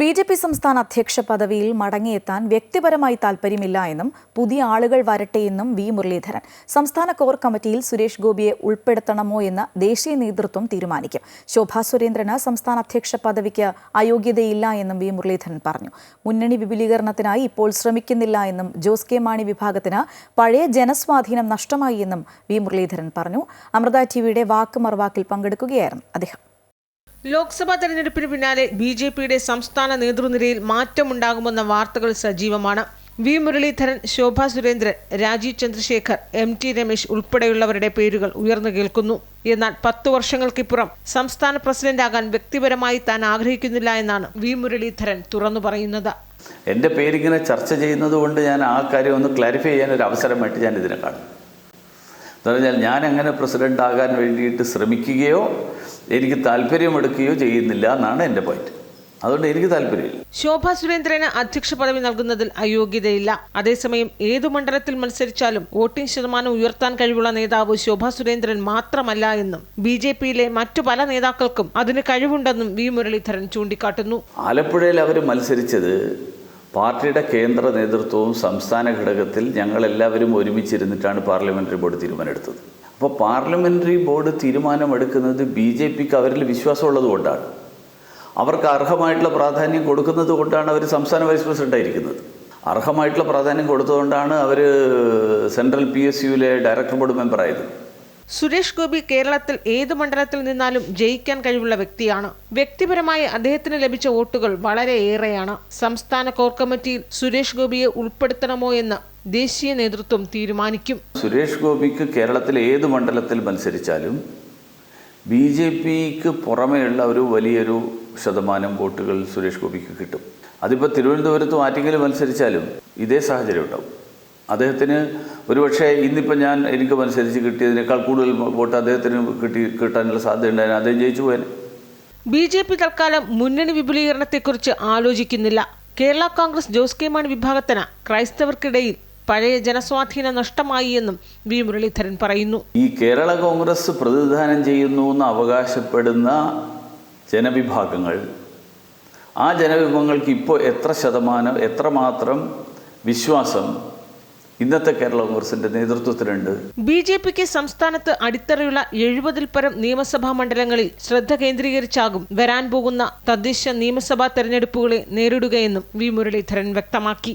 B J P സംസ്ഥാന അധ്യക്ഷ പദവിയിൽ മടങ്ങിയെത്താൻ വ്യക്തിപരമായി താൽപ്പര്യമില്ല എന്നും പുതിയ ആളുകൾ വരട്ടെ എന്നും വി മുരളീധരൻ. സംസ്ഥാന കോർ കമ്മിറ്റിയിൽ സുരേഷ് ഗോപിയെ ഉൾപ്പെടുത്തണമോ എന്ന് ദേശീയ നേതൃത്വം തീരുമാനിക്കും. ശോഭാ സുരേന്ദ്രന് സംസ്ഥാന അധ്യക്ഷ പദവിക്ക് അയോഗ്യതയില്ല എന്നും വി മുരളീധരൻ പറഞ്ഞു. മുന്നണി വിപുലീകരണത്തിനായി ഇപ്പോൾ ശ്രമിക്കുന്നില്ല എന്നും ജോസ് കെ മാണി വിഭാഗത്തിന് പഴയ ജനസ്വാധീനം നഷ്ടമായി എന്നും വി മുരളീധരൻ പറഞ്ഞു. അമൃത ടിവിയുടെ വാക്ക് മറുവാക്കിൽ പങ്കെടുക്കുകയായിരുന്നു അദ്ദേഹം. ലോക്സഭാ തെരഞ്ഞെടുപ്പിന് പിന്നാലെ ബി ജെ പിയുടെ സംസ്ഥാന നേതൃനിരയിൽ മാറ്റമുണ്ടാകുമെന്ന വാർത്തകൾ സജീവമാണ്. V Muraleedharan Shobha Surendran Rajeev Chandrasekhar M T Ramesh ഉൾപ്പെടെയുള്ളവരുടെ പേരുകൾ ഉയർന്നു കേൾക്കുന്നു. എന്നാൽ പത്തു വർഷങ്ങൾക്കിപ്പുറം സംസ്ഥാന പ്രസിഡന്റാകാൻ വ്യക്തിപരമായി താൻ ആഗ്രഹിക്കുന്നില്ല എന്നാണ് വി മുരളീധരൻ തുറന്നു പറയുന്നത്. എന്റെ പേരിങ്ങനെ ചർച്ച ചെയ്യുന്നത് കൊണ്ട് ഞാൻ ആ കാര്യം ഒന്ന് ക്ലാരിഫൈ ചെയ്യാൻ ഒരു അവസരമായിട്ട് ഞാൻ ഇതിനെ കാണും. എന്ന് പറഞ്ഞാൽ ഞാൻ എങ്ങനെ പ്രസിഡന്റ് ആകാൻ വേണ്ടിയിട്ട് ശ്രമിക്കുകയോ എനിക്ക് താല്പര്യമെടുക്കുകയോ ചെയ്യുന്നില്ല എന്നാണ് എന്റെ പോയിന്റ് അതുകൊണ്ട് എനിക്ക് താല്പര്യമില്ല. ശോഭാ സുരേന്ദ്രന് അധ്യക്ഷ പദവി നൽകുന്നതിൽ അയോഗ്യതയില്ല. അതേസമയം ഏതു മണ്ഡലത്തിൽ മത്സരിച്ചാലും വോട്ടിംഗ് ശതമാനം ഉയർത്താൻ കഴിവുള്ള നേതാവ് ശോഭാ സുരേന്ദ്രൻ മാത്രമല്ല എന്നും ബി ജെ പിയിലെ മറ്റു പല നേതാക്കൾക്കും അതിന് കഴിവുണ്ടെന്നും വി മുരളീധരൻ ചൂണ്ടിക്കാട്ടുന്നു. ആലപ്പുഴയിൽ അവർ മത്സരിച്ചത് പാർട്ടിയുടെ കേന്ദ്ര നേതൃത്വവും സംസ്ഥാന ഘടകത്തിൽ ഞങ്ങളെല്ലാവരും ഒരുമിച്ചിരുന്നിട്ടാണ് പാർലമെന്ററി ബോർഡ് തീരുമാനമെടുത്തത്. അപ്പോൾ പാർലമെന്ററി ബോർഡ് തീരുമാനമെടുക്കുന്നത് ബി ജെ പിക്ക് അവരിൽ വിശ്വാസമുള്ളത് കൊണ്ടാണ്. അവർക്ക് അർഹമായിട്ടുള്ള പ്രാധാന്യം കൊടുക്കുന്നത് കൊണ്ടാണ് അവർ സംസ്ഥാന വൈസ് പ്രസിഡന്റായിരിക്കുന്നത് അർഹമായിട്ടുള്ള പ്രാധാന്യം കൊടുത്തുകൊണ്ടാണ് അവർ സെൻട്രൽ പി എസ് യുവിലെ ഡയറക്ടർ ബോർഡ് മെമ്പറായത്. സുരേഷ് ഗോപി കേരളത്തിൽ ഏത് മണ്ഡലത്തിൽ നിന്നാലും ജയിക്കാൻ കഴിവുള്ള വ്യക്തിയാണ്. വ്യക്തിപരമായി അദ്ദേഹത്തിന് ലഭിച്ച വോട്ടുകൾ വളരെയേറെയാണ്. സംസ്ഥാന കോർ കമ്മിറ്റിയിൽ സുരേഷ് ഗോപിയെ ഉൾപ്പെടുത്തണമോ എന്ന് ദേശീയ നേതൃത്വം തീരുമാനിക്കും. സുരേഷ് ഗോപിക്ക് കേരളത്തിലെ ഏത് മണ്ഡലത്തിൽ മത്സരിച്ചാലും ബി ജെ പിക്ക് പുറമെയുള്ള ഒരു വലിയൊരു ശതമാനം വോട്ടുകൾ സുരേഷ് ഗോപിക്ക് കിട്ടും. അതിപ്പോൾ തിരുവനന്തപുരത്ത് ആറ്റിങ്ങൽ മത്സരിച്ചാലും ഇതേ സാഹചര്യം ഉണ്ടാവും. അദ്ദേഹത്തിന് ഒരുപക്ഷെ ഇന്നിപ്പോൾ ഞാൻ എനിക്ക് മത്സരിച്ച് കിട്ടിയതിനേക്കാൾ കൂടുതൽ വോട്ട് അദ്ദേഹത്തിന് കിട്ടി കിട്ടാനുള്ള സാധ്യത ഉണ്ടായിരുന്നു. അദ്ദേഹം ജയിച്ചു പോയാൽ ബി ജെ പി തൽക്കാലം മുന്നണി വിപുലീകരണത്തെക്കുറിച്ച് ആലോചിക്കുന്നില്ല. കേരള കോൺഗ്രസ് ജോസ് കെ മാണി വിഭാഗത്തിന് ക്രൈസ്തവർക്കിടയിൽ പഴയ ജനസ്വാധീനം നഷ്ടമായി എന്നും വി മുരളീധരൻ പറയുന്നു. ഈ കേരള കോൺഗ്രസ് പ്രതിനിധാനം ചെയ്യുന്നു എന്ന് അവകാശപ്പെടുന്ന ജനവിഭാഗങ്ങൾ ആ ജനവിഭാഗങ്ങൾക്ക് ഇപ്പോൾ എത്ര ശതമാനം എത്രമാത്രം വിശ്വാസം ഇന്നത്തെ കേരള കോൺഗ്രസിന്റെ നേതൃത്വത്തിലുണ്ട്? ബി ജെ പിക്ക് സംസ്ഥാനത്ത് അടിത്തറയുള്ള എഴുപതിൽ പരം നിയമസഭാ മണ്ഡലങ്ങളിൽ ശ്രദ്ധ കേന്ദ്രീകരിച്ചാകും വരാൻ പോകുന്ന തദ്ദേശ നിയമസഭാ തെരഞ്ഞെടുപ്പുകളെ നേരിടുകയെന്നും വി മുരളീധരൻ വ്യക്തമാക്കി.